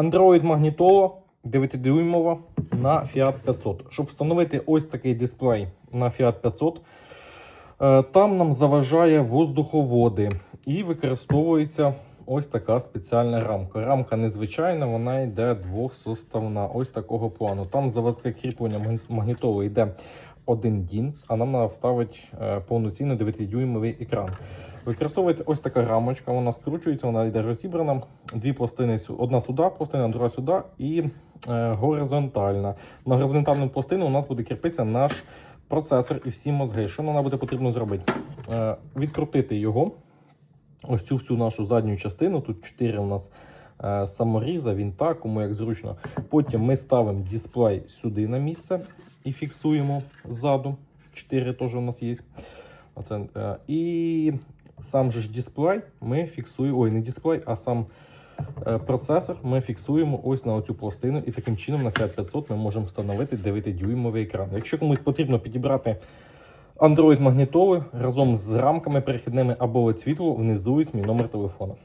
Android магнітола 9-дюймова на Fiat 500. Щоб встановити ось такий дисплей на Fiat 500, е, там нам заважає воздуховоди і використовується ось така спеціальна рамка. Рамка незвичайна, вона йде двохсоставна, ось такого плану. Там заводське кріплення магні- магнітоли йде один дін, а нам треба вставити е, повноцінно 9-дюймовий екран. Використовується ось така рамочка, вона скручується, вона йде розібрана. Дві пластини, одна сюди, пластина, друга сюди і е, горизонтальна. На горизонтальну пластину у нас буде кріпитися наш процесор і всі мозги. Що нам буде потрібно зробити? Е, відкрутити його, ось цю всю нашу задню частину. Тут 4 у нас е, саморіза, вінта, кому як зручно. Потім ми ставимо дисплей сюди на місце і фіксуємо ззаду. 4 теж у нас є. Оце, е, і сам же ж дисплей ми фіксуємо, ой, не дисплей, а сам е, процесор ми фіксуємо ось на оцю пластину. І таким чином на Fiat 500 ми можемо встановити 9-дюймовий екран. Якщо комусь потрібно підібрати Android магнітоли разом з рамками перехідними або світло, внизу є мій номер телефону.